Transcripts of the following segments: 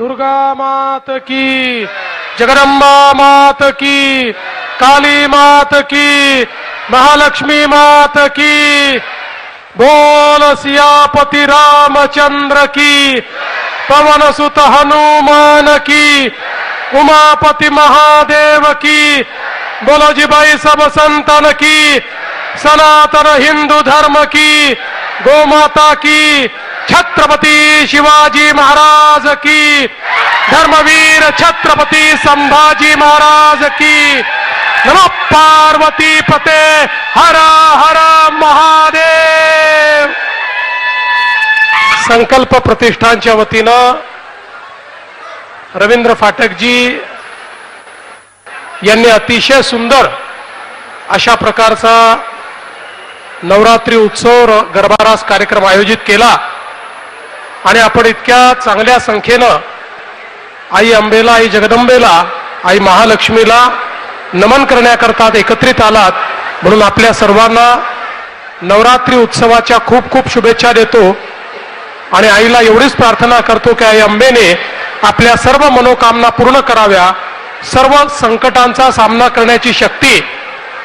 दुर्गा मात की जगदंबा मात की काली मात की महालक्ष्मी मात की बोल सियापति रामचंद्र की पवन सुत हनुमान की उमापति महादेव की बोलो जी भाई सब संतन की सनातन हिंदू धर्म की गो माता की छत्रपती शिवाजी महाराज की। धर्मवीर छत्रपती संभाजी महाराज की। नम पार्वती पते हर हर महादेव। संकल्प प्रतिष्ठानच्या वतीनं रवींद्र फाटकजी यांनी अतिशय सुंदर अशा प्रकारचा नवरात्री उत्सव गरबारास कार्यक्रम आयोजित केला. आणि आपण इतक्या चांगल्या संख्येनं आई अंबेला आई जगदंबेला आई महालक्ष्मीला नमन करण्याकरता एकत्रित आलात. म्हणून आपल्या सर्वांना नवरात्री उत्सवाच्या खूप खूप शुभेच्छा देतो. आणि आईला एवढीच प्रार्थना करतो की आई अंबेने आपल्या सर्व मनोकामना पूर्ण कराव्या. सर्व संकटांचा सामना करण्याची शक्ती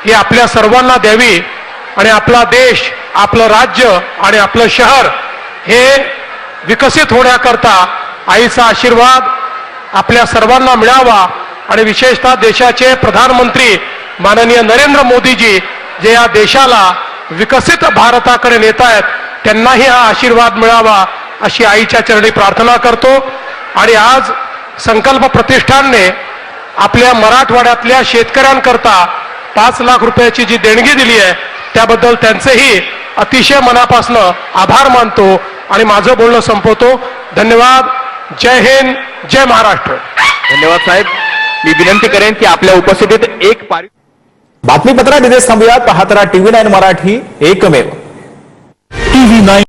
ही आपल्या सर्वांना द्यावी. आणि आपला देश आपलं राज्य आणि आपलं शहर हे विकसित होण्याकरता आईचा आशीर्वाद आपल्या सर्वांना मिळावा आणि विशेषतः देशाचे प्रधानमंत्री माननीय नरेंद्र मोदीजी जे या देशाला विकसित भारताकडे नेत आहेत त्यांनाही हा आशीर्वाद मिळावा अशी आईच्या चरणी प्रार्थना करतो. आणि आज संकल्प प्रतिष्ठानने आपल्या मराठवाड्यातल्या शेतकऱ्यांकरता पाच लाख रुपयाची जी देणगी दिली आहे त्याबद्दल त्यांचेही अतिशय मनापासनं आभार मानतो. आणि माझं बोलणं संपवतो. धन्यवाद. जय हिंद. जय महाराष्ट्र. धन्यवाद साहेब. मी विनंती करेन की आपल्या उपस्थितीत एक पारि बातमीपत्रात इथेच थांबूयात. पाहत राहा टीव्ही नाईन मराठी. एकमेव. TV nine